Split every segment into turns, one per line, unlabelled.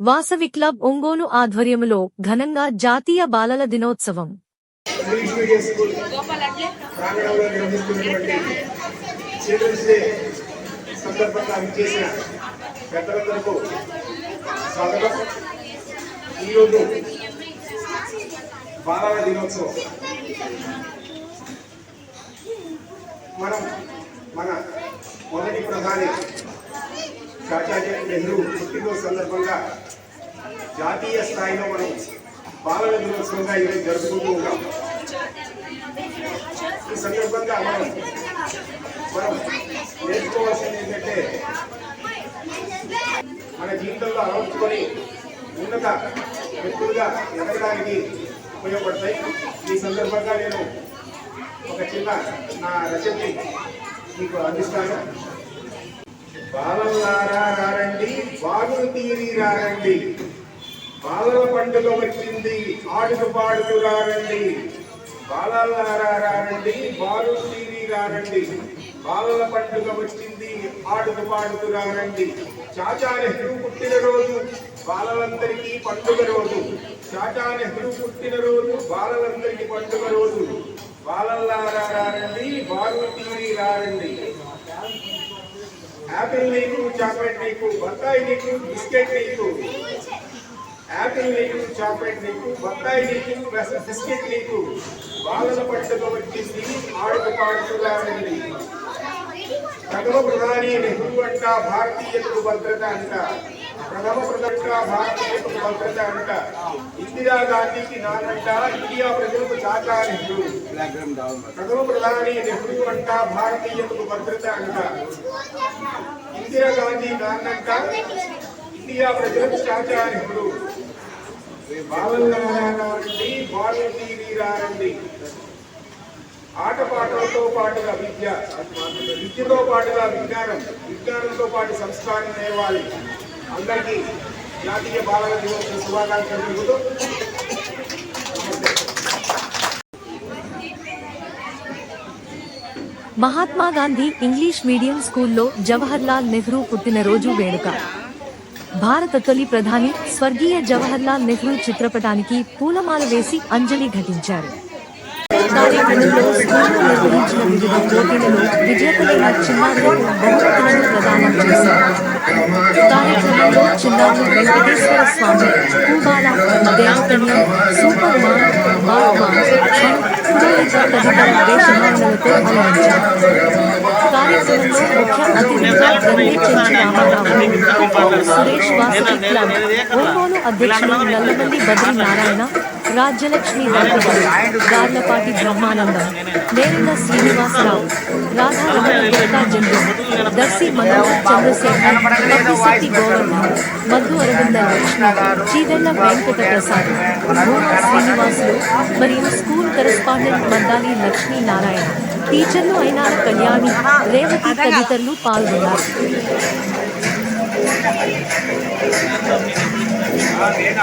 Vasavi club Ongole ఆధ్వర్యములో ఘనంగా జాతీయ బాలల దినోత్సవం.
బాలల దినోత్సవం మనం మన మొదటి ప్రధాని చాచాజీ నెహ్రూ పుట్టినరోజు సందర్భంగా జాతీయ స్థాయిలో మనం బాలల దినోత్సవంగా ఈరోజు జరుపుకుంటూ ఉన్నాం. ఈ సందర్భంగా మనం మనం నేర్చుకోవాల్సింది ఏంటంటే మన జీవితంలో అలవర్చుకొని ఉన్నత వ్యక్తులుగా ఎదగడానికి ఉపయోగపడతాయి. ఈ సందర్భంగా నేను ఒక చిన్న నా రచనని మీకు అందిస్తాను. బాలలారా రారండి బాగులు తీరి రారండి. బాలల పండుగ వచ్చింది. ఆడుకు పాడుకు రారండి. బాలల్లారా రారండి బాలు టీవీ రారండి. బాలల పండుగ వచ్చింది. ఆడుకు పాడుకు రారండి. చాచా నెహ్రూ పుట్టినరోజు బాలలందరికీ పండుగ రోజు. చాచా నెహ్రూ పుట్టినరోజు బాలలందరికీ పండుగ రోజు. బాలల్లారా రారండి బాలు టీవీ రారండి. యాపిల్ నీకు చాక్లెట్ నీకు బత్తాయి నీకు బిస్కెట్ నీకు. యాపిల్ నీకు చాక్లెట్ నీకు బత్తాయి నీకు రస- బిస్కెట్ నీకు బాలల పండుగ వచ్చింది ఆడుకు పాడుతున్నారండి ప్రథమ ప్రధాని నెహ్రూ అంట భారతీయులకు భద్రత అంట. ప్రథమ ప్రధాన భారతీయులకు భద్రత అంట. ఇందిరా గాంధీకి నానంట ఇండియా ప్రజలకు చాచా నెహ్రూ. ప్రథమ ప్రధాని నెహ్రూ అంట భారతీయులకు భద్రత అంట. ఇందిరా గాంధీ నాన్నంట ఇండియా ప్రజలకు చాచా నెహ్రూ. బాలల్లారండి బాలు తీరి రారండి ఆటపాటలతో పాటుగా విద్య విద్యతో పాటుగా విజ్ఞానం విజ్ఞానంతో పాటు సంస్కారం నేర్వాలి. అందరికీ జాతీయ బాలల దినోత్సవ శుభాకాంక్షలు
మహాత్మా గాంధీ ఇంగ్లీష్ మీడియం స్కూల్లో జవహర్లాల్ నెహ్రూ పుట్టినరోజు వేడుక. భారత తొలి ప్రధాని స్వర్గీయ జవహర్లాల్ నెహ్రూ చిత్రపటానికి పూలమాల వేసి అంజలి ఘటించారు. కార్యక్రమంలో స్కూల్లో నిర్వహించిన వివిధ పోటీలలో విజేతలైన చిన్నారులకు బహుమతులను ప్రదానం చేశారు కార్యక్రమంలో చిన్నారులు వెంకటేశ్వర స్వామి పూబాల దేవకన్య సూపర్ మా బాప్మా ఖన్, పురోహిత తదితర వేషధారణలతో అలరించారు కార్యక్రమంలో ముఖ్య అతిథిగా గండి చెంచు రామారావు సురేష్ వాసవి క్లబ్ ఒంగోలు అధ్యక్షులు నల్లమల్లి బద్రి నారాయణ రాజ్యలక్ష్మి దంపతులు గార్లపాటి బ్రహ్మానందం నేరెళ్ళ శ్రీనివాసరావు రాధారమణ గుప్తా దర్శి మనోహర్ చంద్రశేఖర్ కప్పిశెట్టి గోవర్ధన్ మధు అరవింద లక్ష్మి చీదెళ్ళ వెంకట ప్రసాద్ భూమా శ్రీనివాసులు మరియు స్కూల్ కరెస్పాండెంట్ మద్దాలి లక్ష్మీ నారాయణ టీచర్లు అయిన కళ్యాణి రేవతి తదితరులు పాల్గొన్నారు.
నేను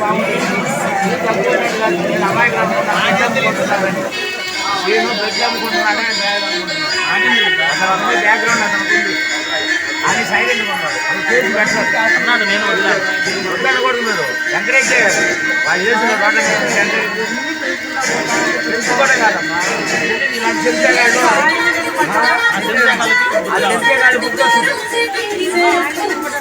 బాగుంది అమ్మాయి బెడ్ అమ్ముకుంటున్నానే అసలు అమ్మాయి బ్యాక్గ్రౌండ్ అతను ఉంది అని సైలెంట్ ఉన్నాడు అది చేసి పెట్టారు. అన్నాడు నేను వదిలాను వద్దాను మీరు ఎంకరేజ్ చేయాలి వాళ్ళు చేసిన తెలుసు కూడా కాదమ్మా. నాకు తెలిసే కాదు అది తెలిసే కాదు బుక్ చేస్తుంది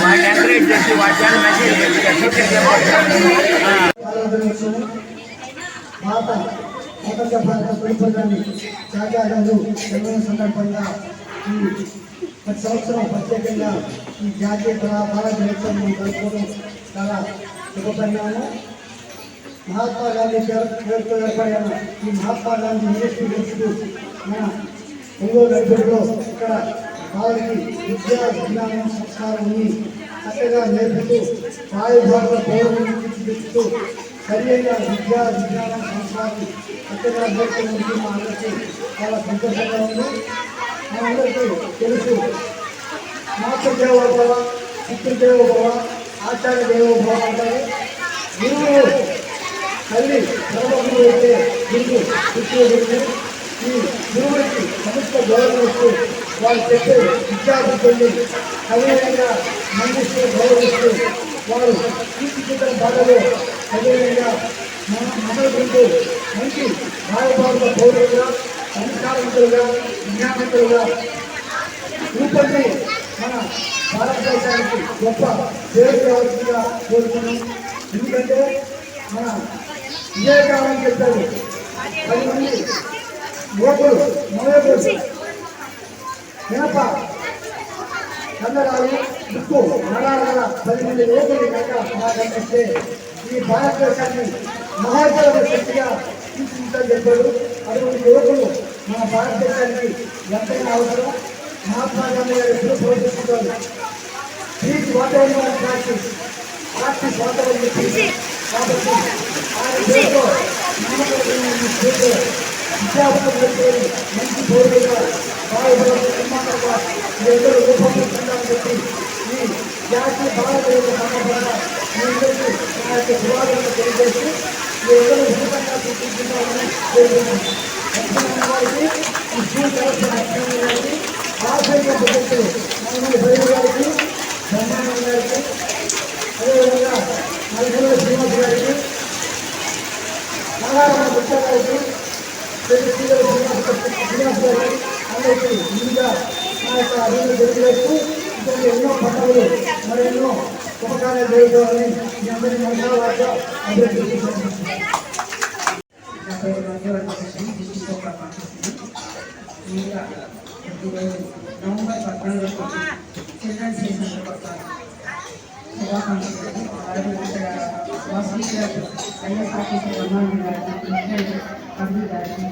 వాటిని ఎంకరేజ్ చేసి వాటి
స్వతంత్ర భారత తొలిపదాన్ని త్యాగాలు జన్మదిన సందర్భంగా ఈ ప్రతి సంవత్సరం ప్రత్యేకంగా ఈ జాతీయ భారత దినోత్సవం జరుపుకోవడం చాలా శుభపరిణామం మహాత్మా గాంధీ పేరుతో ఏర్పడిన ఈ మహాత్మా గాంధీ యూనివర్సిటీ ఇన్స్టిట్యూట్ మన ఒంగోలు ఇక్కడ వారికి విద్యా విజ్ఞానం సంస్కారం ఉంది చక్కగా నేర్పుతూ వాయు భారత పౌరులను తీర్చిదిద్దుతూ సరైన విద్యా విజ్ఞానం సంస్కారం చక్కగా నేర్పుతున్నందుకు మా అందరికీ చాలా సంతోషంగా ఉంది మనందరికీ తెలుసు మాతృదేవోభవ పితృదేవోభవ ఆచార్య దేవోభవ అంటారు గురువు తల్లి సర్వగురు అయితే గురువు పుట్టిన గురువు ఈ గురువుకి సమస్త గౌరవం ఇస్తూ వాళ్ళు చెప్పే విద్యార్థుల్ని అదేవిధంగా మందిస్తూ గౌరవిస్తూ వారు తీర్చిదిద్దిన బాధలు అదేవిధంగా మన మనకుంటూ మంచి భారభారత పౌరులుగా సంస్కారవంతులుగా విజ్ఞానవంతులుగా రూపొంది మన భారతదేశానికి గొప్ప పేరు కావాల్సిందిగా కోరుతున్నాం. ఎందుకంటే మన విజయకాలం చెప్పారు. పది మంది యువకులు నవయువకులు మినప కన్నడాలు ఉప్పు నడాల పది మంది యువకులు కనుక మాట్లాడితే ఈ భారతదేశాన్ని మహాజల శక్తిగా తీర్చిదిద్దాలని చెప్పారు అటువంటి యువకులు మన భారతదేశానికి ఎంతైనా అవసరం. మహాత్మా గాంధీ గారు ఎప్పుడు ప్రోత్సహిస్తారు ప్లీజ్ వాతావరణం ప్రాక్టీస్ ప్రాక్టీస్ వాతావరణం కాబట్టి ఆయన పేరుతో ఈ పేరుతో విద్యార్థులు మంచి పౌరులుగా బాగా నిర్మాతగా మీరందరూ రూపొందించాలని చెప్పి ఈ జాతీయ భారత యొక్క సందర్భంగా మీ అందరికీ నా యొక్క శుభాకాంక్షలు తెలియజేస్తూ మీరందరూ ఉచితంగా చూపించాలని కోరుతున్నాను లక్ష్మణ గారికి ఈ స్కూల్ కలెక్టర్ లక్ష్మణ గారికి ఆశయ ప్రజలు నలుగురు బయలు గారికి బ్రహ్మానంద గారికి అదేవిధంగా నలుగురు శ్రీనివాస్ గారికి నాగారమ్మ గుప్తా గారికి పెద్ద శ్రీధర శ్రీనివాస్ శ్రీనివాస్ గారికి అందరికీ ముందుగా నా యొక్క అభివృద్ధి జరిగినట్టు ఇటువంటి ఎన్నో పండుగలు మరి ఎన్నో ఉపకారాలు జరుగుతామని మీ అందరి అభివృద్ధి
నవంబర్ పద్నాలుగు చిల్డ్రన్స్ డే సందర్భంగా శుభాకాంక్షలు ఇక్కడ గారికి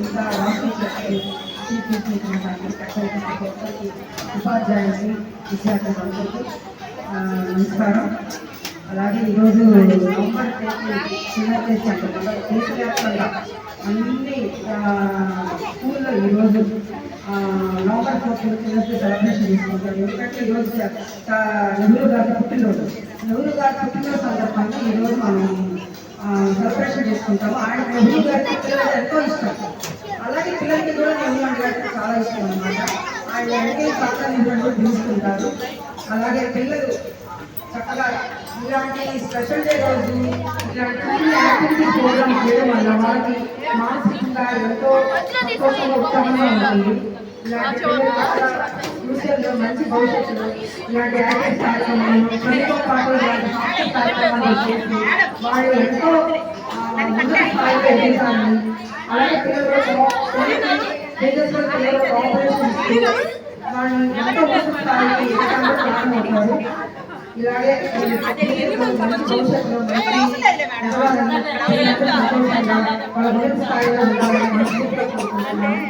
ఇంకా రాష్ట్ర చీఫ్ మినిస్టర్ ఉపాధ్యాయులకి విద్యార్థులందరికీ నమస్కారం అలాగే ఈరోజు నవంబర్ తేదీ చిల్డ్రన్స్ దేశవ్యాప్తంగా అన్ని స్కూల్లో ఈరోజు నవంబర్ ఫోర్త్ చిల్డ్రన్స్ సెలబ్రేషన్ చేసుకుంటారు ఎందుకంటే ఈరోజు నెహ్రూ గారి పుట్టినరోజు నెహ్రూ గారి పుట్టినరోజు సందర్భంగా ఈరోజు మనం సెలబ్రేషన్ చేసుకుంటాము. ఆయన నెహ్రూ గారి పిల్లలు ఎంతో ఇష్టం అలాగే పిల్లలకి కూడా నెహ్రూ గారికి చాలా ఇష్టం అనమాట ఆయన ఎన్ని పక్కన తీసుకుంటారు. అలాగే పిల్లలు చక్కగా ఇలాంటి స్పెషల్ డే రోజు ఇలాంటి యాక్టివిటీ ప్రోగ్రామ్ చేయడం వల్ల వాళ్ళకి మానసికంగా ఎంతో సంతోషంగా ఉత్సాహంగా ఉంటుంది. ఇలాంటి ఫ్యూచర్లో మంచి భవిష్యత్తులో ఇలాంటి యాక్టివిటీ కార్యక్రమాలు కార్యక్రమాలు చేసి వాళ్ళు ఎంతో స్థాయిలో అలాగే పిల్లలు వాళ్ళు ఎంతో ఉన్నత స్థాయికి ఎదగడానికి కారణమవుతారు ఇలాగే భవిష్యత్తులో వాళ్ళ ఉన్నత స్థాయిలో ఉండాలని మనస్ఫూర్తిగా కోరుకుంటున్నాను.